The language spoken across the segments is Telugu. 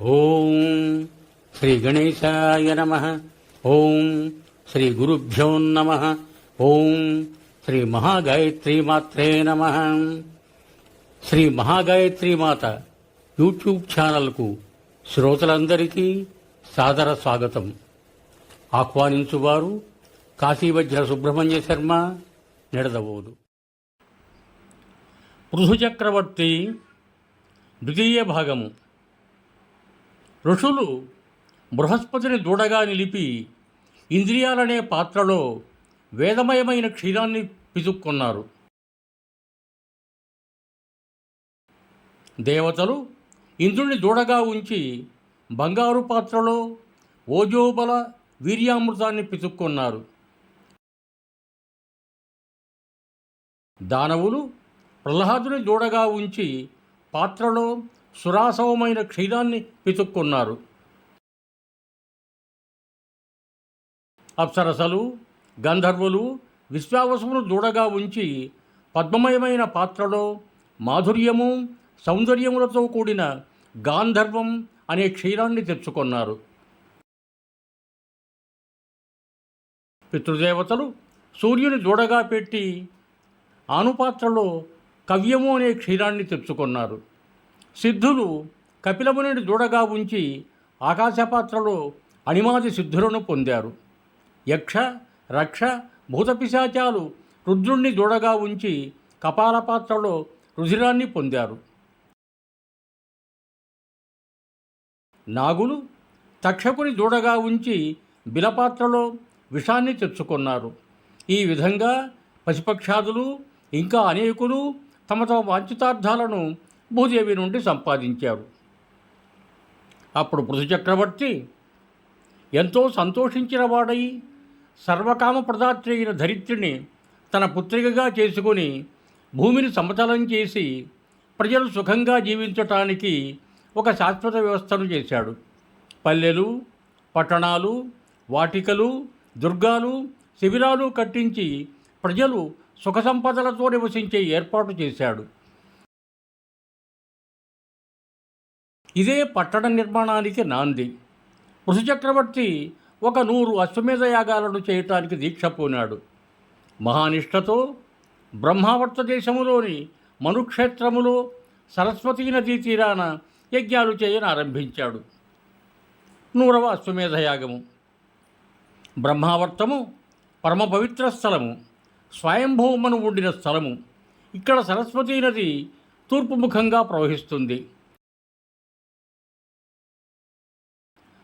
ఓం శ్రీ గణేశాయ నమ. ఓం శ్రీ గురుభ్యో నమ. ఓం శ్రీ మహాగాయత్రి మాత్రే నమ. శ్రీ మహాగాయత్రి మాత యూట్యూబ్ ఛానల్కు శ్రోతలందరికీ సాదర స్వాగతం. ఆహ్వానించువారు కాశీవజ్ర సుబ్రహ్మణ్య శర్మ నిడదవోదు. పృథుచక్రవర్తి ద్వితీయ భాగము. ఋషులు బృహస్పతిని దూడగా నిలిపి ఇంద్రియాలనే పాత్రలో వేదమయమైన క్షీరాన్ని పితుక్కున్నారు దేవతలు ఇంద్రుని దూడగా ఉంచి బంగారు పాత్రలో ఓజోబల వీర్యామృతాన్ని పితుక్కున్నారు దానవులు ప్రహ్లాదుని దూడగా ఉంచి పాత్రలో సురాసవమైన క్షీరాన్ని పితుక్కున్నారు. అప్సరసలు గంధర్వులు విశ్వావసమును దూడగా ఉంచి పద్మమయమైన పాత్రలో మాధుర్యము సౌందర్యములతో కూడిన గాంధర్వం అనే క్షీరాన్ని తెచ్చుకున్నారు. పితృదేవతలు సూర్యుని దూడగా పెట్టి ఆనుపాత్రలో కవ్యము అనే క్షీరాన్ని తెచ్చుకున్నారు. సిద్ధులు కపిలమునిని దూడగా ఉంచి ఆకాశపాత్రలో అణిమాది సిద్ధులను పొందారు. యక్ష రక్ష భూతపిశాచాలు రుద్రుణ్ణి దూడగా ఉంచి కపాల పాత్రలో రుధిరాన్ని పొందారు. నాగులు తక్షకుని దూడగా ఉంచి బిలపాత్రలో విషాన్ని తెచ్చుకున్నారు. ఈ విధంగా పశుపక్షాదులు ఇంకా అనేకులు తమ తమ వాంఛితార్థాలను భూదేవి నుండి సంపాదించారు అప్పుడు పృథు చక్రవర్తి ఎంతో సంతోషించిన వాడై సర్వకామ ప్రదాత్రి అయిన ధరిత్రిని తన పుత్రికగా చేసుకుని భూమిని సమతలం చేసి ప్రజలు సుఖంగా జీవించటానికి ఒక శాశ్వత వ్యవస్థను చేశాడు. పల్లెలు పట్టణాలు వాటికలు దుర్గాలు శిబిరాలు కట్టించి ప్రజలు సుఖ సంపదలతో నివసించే ఏర్పాటు చేశాడు. ఇదే పట్టణ నిర్మాణానికి నాంది. చక్రవర్తి ఒక నూరు అశ్వమేధ యాగాలను చేయటానికి దీక్ష పోనాడు. మహానిష్టతో బ్రహ్మావర్త దేశములోని మనుక్షేత్రములో సరస్వతీ నదీ తీరాన యజ్ఞాలు చేయని ఆరంభించాడు నూరవ అశ్వమేధ యాగము. బ్రహ్మావర్తము పరమ పవిత్ర స్థలము. స్వయంభూమను ఉండిన స్థలము. ఇక్కడ సరస్వతీ నది తూర్పు ముఖంగా ప్రవహిస్తుంది.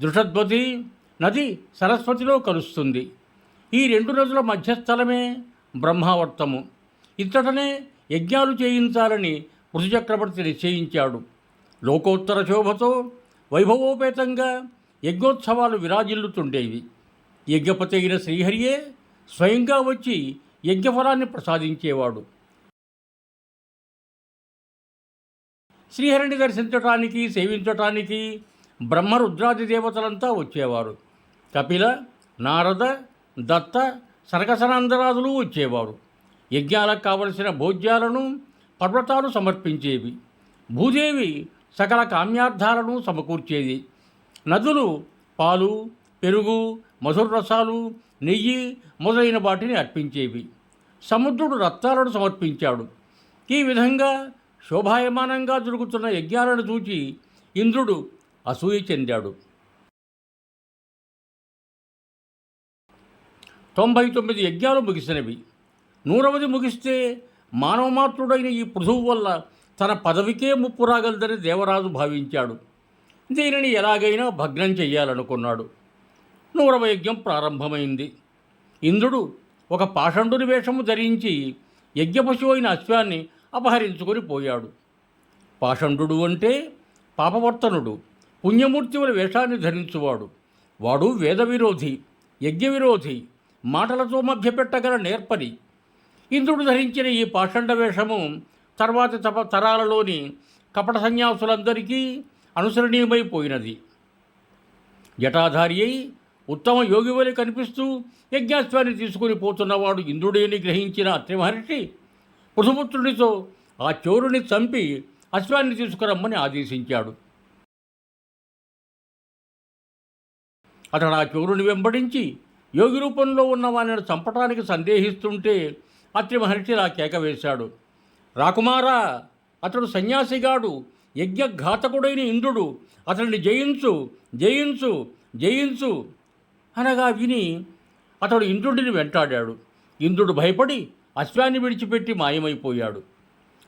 దృషద్వతి నది సరస్వతిలో కలుస్తుంది ఈ రెండు నదుల మధ్యస్థలమే బ్రహ్మావర్తము. ఇచ్చటనే యజ్ఞాలు చేయించాలని పృథుచక్రవర్తి నిశ్చయించాడు. లోకోత్తర శోభతో వైభవోపేతంగా యజ్ఞోత్సవాలు విరాజిల్లుతుండేవి. యజ్ఞపతి అయిన శ్రీహరియే స్వయంగా వచ్చి యజ్ఞఫలాన్ని ప్రసాదించేవాడు. శ్రీహరిని దర్శించటానికి సేవించటానికి బ్రహ్మరుద్రాది దేవతలంతా వచ్చేవారు. కపిల నారద దత్త సనకసనందరాదులు వచ్చేవారు. యజ్ఞాలకు కావలసిన భోజ్యాలను పర్వతాలు సమర్పించేవి. భూదేవి సకల కామ్యార్థాలను సమకూర్చేది. నదులు పాలు పెరుగు మధుర రసాలు నెయ్యి మొదలైన వాటిని అర్పించేవి. సముద్రుడు రత్నాలను సమర్పించాడు. ఈ విధంగా శోభాయమానంగా జరుగుతున్న యజ్ఞాలను చూచి ఇంద్రుడు అసూయ చెందాడు. తొంభై తొమ్మిది యజ్ఞాలు ముగిసినవి. నూరవది ముగిస్తే మానవమాతృడైన ఈ పృథువు వల్ల తన పదవికే ముప్పు రాగలదని దేవరాజు భావించాడు. దీనిని ఎలాగైనా భగ్నం చెయ్యాలనుకున్నాడు. నూరవ యజ్ఞం ప్రారంభమైంది. ఇంద్రుడు ఒక పాషండుని వేషము ధరించి యజ్ఞపశువు అయిన అశ్వాన్ని అపహరించుకొని పోయాడు. పాషండు అంటే పాపవర్తనుడు. పుణ్యమూర్తివుల వేషాన్ని ధరించువాడు. వాడు వేద విరోధి యజ్ఞ విరోధి మాటలతో మధ్యపెట్టగల నేర్పరి. ఇంద్రుడు ధరించిన ఈ పాషండ వేషము తర్వాతి తప తరాలలోని కపట సన్యాసులందరికీ అనుసరణీయమైపోయినది. జటాధారి అయి ఉత్తమ యోగి వలె కనిపిస్తూ యజ్ఞాశ్వాన్ని తీసుకుని పోతున్నవాడు ఇంద్రుడేని గ్రహించిన అత్రి మహర్షి పృథుపుత్రునితో ఆ చోరుని చంపి అశ్వాన్ని తీసుకురమ్మని ఆదేశించాడు. అతడు ఆ చోరుని వెంబడించి యోగి రూపంలో ఉన్న వారిని చంపటానికి సందేహిస్తుంటే అత్రి మహర్షి ఆ కేక వేశాడు. రాకుమారా అతడు సన్యాసిగాడు యజ్ఞఘాతకుడైన ఇంద్రుడు అతడిని జయించు జయించు జయించు అనగా విని అతడు ఇంద్రుడిని వెంటాడాడు. ఇంద్రుడు భయపడి అశ్వాన్ని విడిచిపెట్టి మాయమైపోయాడు.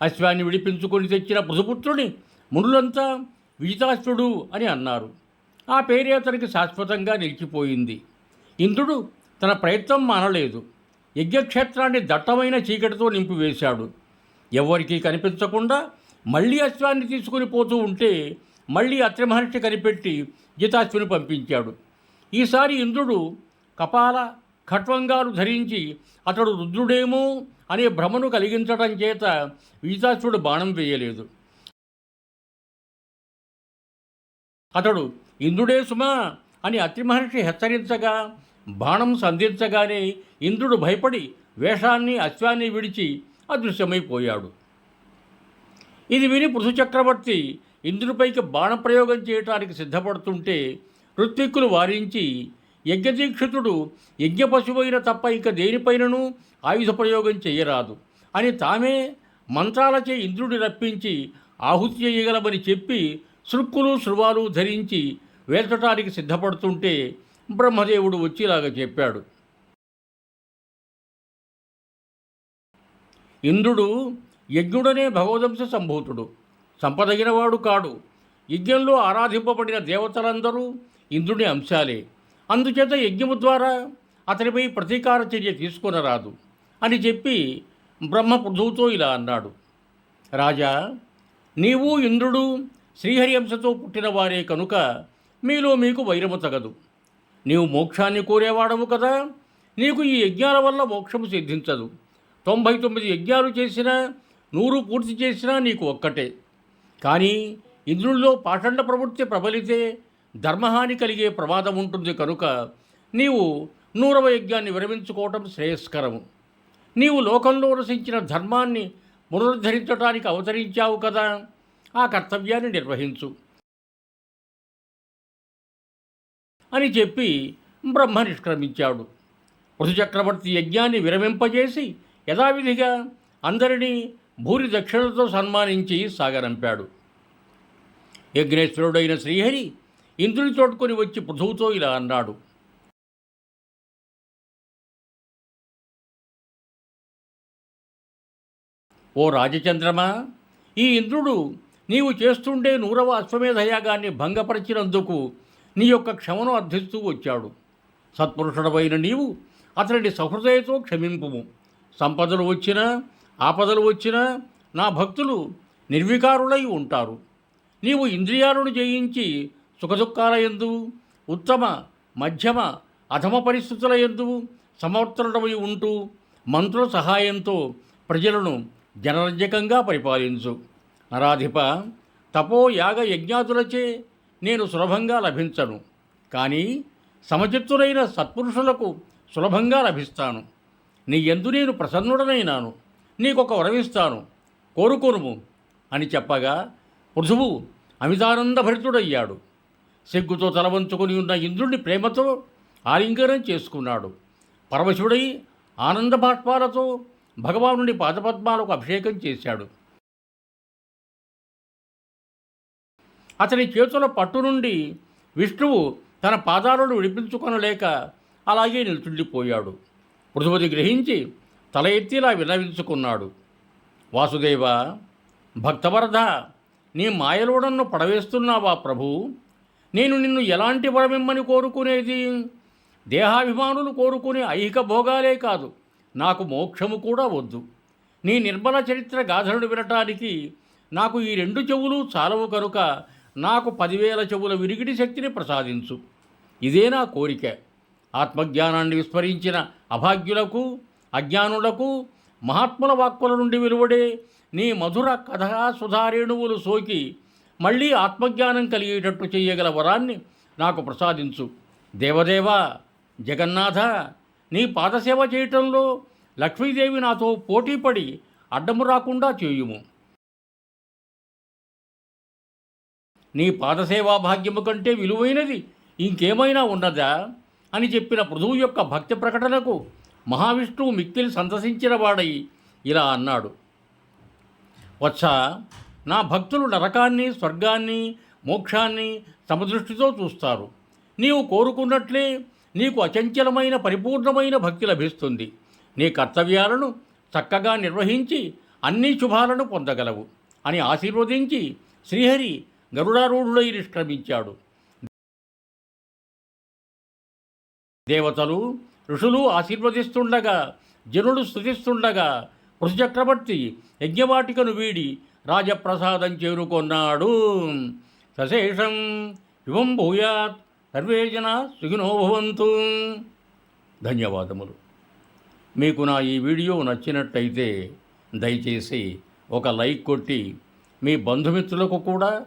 అశ్వాన్ని విడిపించుకొని తెచ్చిన పృథుపుత్రుని మునులంతా విజితాశ్రుడు అని అన్నారు. ఆ పేరే అతనికి శాశ్వతంగా నిలిచిపోయింది. ఇంద్రుడు తన ప్రయత్నం మానలేదు. యజ్ఞక్షేత్రాన్ని దట్టమైన చీకటితో నింపివేశాడు. ఎవ్వరికీ కనిపించకుండా మళ్ళీ అశ్వాన్ని తీసుకుని పోతూ ఉంటే మళ్ళీ అత్రి మహర్షి కనిపెట్టి జితాశ్విని పంపించాడు. ఈసారి ఇంద్రుడు కపాల ఖట్వంగాలు ధరించి అతడు రుద్రుడేమో అనే భ్రమను కలిగించడం చేత విజితాశ్వుడు బాణం వేయలేదు. అతడు ఇంద్రుడే సుమా అని అతి మహర్షి హెచ్చరించగా బాణం సంధించగానే ఇంద్రుడు భయపడి వేషాన్ని అశ్వాన్ని విడిచి అదృశ్యమైపోయాడు. ఇది విని పృథు చక్రవర్తి ఇంద్రుడిపైకి బాణప్రయోగం చేయటానికి సిద్ధపడుతుంటే ఋత్విక్కులు వారించి యజ్ఞదీక్షితుడు యజ్ఞ పశువైన తప్ప ఇక దేనిపైనను ఆయుధ ప్రయోగం చేయరాదు అని తామే మంత్రాలచే ఇంద్రుడి రప్పించి ఆహుతి చేయగలమని చెప్పి శృక్కులు శృవాలు ధరించి వేల్చటానికి సిద్ధపడుతుంటే బ్రహ్మదేవుడు వచ్చేలాగా చెప్పాడు. ఇంద్రుడు యజ్ఞుడనే భగవదంశ సంభూతుడు. సంపదగినవాడు కాడు. యజ్ఞంలో ఆరాధింపబడిన దేవతలందరూ ఇంద్రుని అంశాలే. అందుచేత యజ్ఞము ద్వారా అతనిపై ప్రతీకార చర్య తీసుకొనరాదు అని చెప్పి బ్రహ్మ పృథువుతో ఇలా అన్నాడు. రాజా నీవు ఇంద్రుడు శ్రీహరి అంశతో పుట్టిన వారే కనుక మీలో మీకు వైరము తగదు. నీవు మోక్షాన్ని కోరేవాడవు కదా. నీకు ఈ యజ్ఞాల వల్ల మోక్షము సిద్ధించదు. తొంభై తొమ్మిది యజ్ఞాలు చేసినా నూరు పూర్తి చేసినా నీకు ఒక్కటే. కానీ ఇంద్రుల్లో పాషండ ప్రవృత్తి ప్రబలితే ధర్మహాని కలిగే ప్రమాదం ఉంటుంది కనుక నీవు నూరవ యజ్ఞాన్ని విరమించుకోవటం శ్రేయస్కరము. నీవు లోకంలో రసించిన ధర్మాన్ని పునరుద్ధరించడానికి అవతరించావు కదా. ఆ కర్తవ్యాన్ని నిర్వహించు. అని చెప్పి బ్రహ్మ నిష్క్రమించాడు. పృథుచక్రవర్తి యజ్ఞాన్ని విరమింపజేసి యథావిధిగా అందరినీ భూరి దక్షిణలతో సన్మానించి సాగరంపాడు యజ్ఞేశ్వరుడైన శ్రీహరి ఇంద్రుని తోడుకొని వచ్చి పృథువుతో ఇలా అన్నాడు. ఓ రాజచంద్రమా ఈ ఇంద్రుడు నీవు చేస్తుండే నూరవ అశ్వమేధయాగాన్ని భంగపరిచినందుకు నీ యొక్క క్షమను అర్థిస్తూ వచ్చాడు. సత్పురుషుడమైన నీవు అతనిని సహృదయతో క్షమింపుము. సంపదలు వచ్చినా ఆపదలు వచ్చినా నా భక్తులు నిర్వికారులై ఉంటారు. నీవు ఇంద్రియాలను జయించి సుఖదుఖాల ఎందు ఉత్తమ మధ్యమ అధమ పరిస్థితుల ఎందు సమర్థుడమై ఉంటూ మంత్రుల సహాయంతో ప్రజలను జనరంజకంగా పరిపాలించు. నరాధిప తపో యాగ యజ్ఞాతులచే నేను సులభంగా లభించను. కానీ సమచిత్తులైన సత్పురుషులకు సులభంగా లభిస్తాను. నీ ఎందు నేను ప్రసన్నుడనైనాను. నీకొక వరమిస్తాను. కోరుకోనుము అని చెప్పగా పృథువు అమితానందభరితుడయ్యాడు. సిగ్గుతో తలవంచుకొని ఉన్న ఇంద్రుడిని ప్రేమతో ఆలింగనం చేసుకున్నాడు. పరమశివుడై ఆనందబాష్పాలతో భగవానుడి పాదపద్మాలకు అభిషేకం చేశాడు. అతని చేతుల పట్టు నుండి విష్ణువు తన పాదాలను విడిపించుకొనలేక అలాగే నిల్చుండిపోయాడు. పృథుపతి గ్రహించి తల ఎత్తిలా విన్నవించుకున్నాడు. వాసుదేవ భక్తవరద నీ మాయలోడన్ను పడవేస్తున్నావా ప్రభు? నేను నిన్ను ఎలాంటి వరమిమ్మని కోరుకునేది? దేహాభిమానులు కోరుకునే ఐహిక భోగాలే కాదు నాకు మోక్షము కూడా వద్దు. నీ నిర్మల చరిత్ర గాథలను వినటానికి నాకు ఈ రెండు చెవులు చాలవు కనుక నాకు పదివేల చెవుల విరిగిడి శక్తిని ప్రసాదించు. ఇదే నా కోరిక. ఆత్మజ్ఞానాన్ని విస్మరించిన అభాగ్యులకు అజ్ఞానులకు మహాత్ముల వాక్కుల నుండి వెలువడే నీ మధుర కథా సుధారేణువులు సోకి మళ్ళీ ఆత్మజ్ఞానం కలిగేటట్టు చేయగల వరాన్ని నాకు ప్రసాదించు. దేవదేవ జగన్నాథ నీ పాదసేవ చేయటంలో లక్ష్మీదేవి నాతో పోటీపడి అడ్డము రాకుండా చేయుము. నీ పాదసేవా భాగ్యము కంటే విలువైనది ఇంకేమైనా ఉన్నదా? అని చెప్పిన పృథువు యొక్క భక్తి ప్రకటనకు మహావిష్ణువు మిక్కిలి సంతసించిన వాడై ఇలా అన్నాడు. వత్స నా భక్తులు నరకాన్ని స్వర్గాన్ని మోక్షాన్ని సమదృష్టితో చూస్తారు. నీవు కోరుకున్నట్లే నీకు అచంచలమైన పరిపూర్ణమైన భక్తి లభిస్తుంది. నీ కర్తవ్యాలను చక్కగా నిర్వహించి అన్ని శుభాలను పొందగలవు అని ఆశీర్వదించి శ్రీహరి గరుడారూఢుడై నిష్క్రమించాడు. దేవతలు ఋషులు ఆశీర్వదిస్తుండగా జనులు స్థుతిస్తుండగా పృథుచక్రవర్తి యజ్ఞవాటికను వీడి రాజప్రసాదం చేరుకొన్నాడు. సశేషం శుభం భూయాత్ సర్వే జన ధన్యవాదములు. మీకు నా ఈ వీడియో నచ్చినట్టయితే దయచేసి ఒక లైక్ కొట్టి మీ బంధుమిత్రులకు కూడా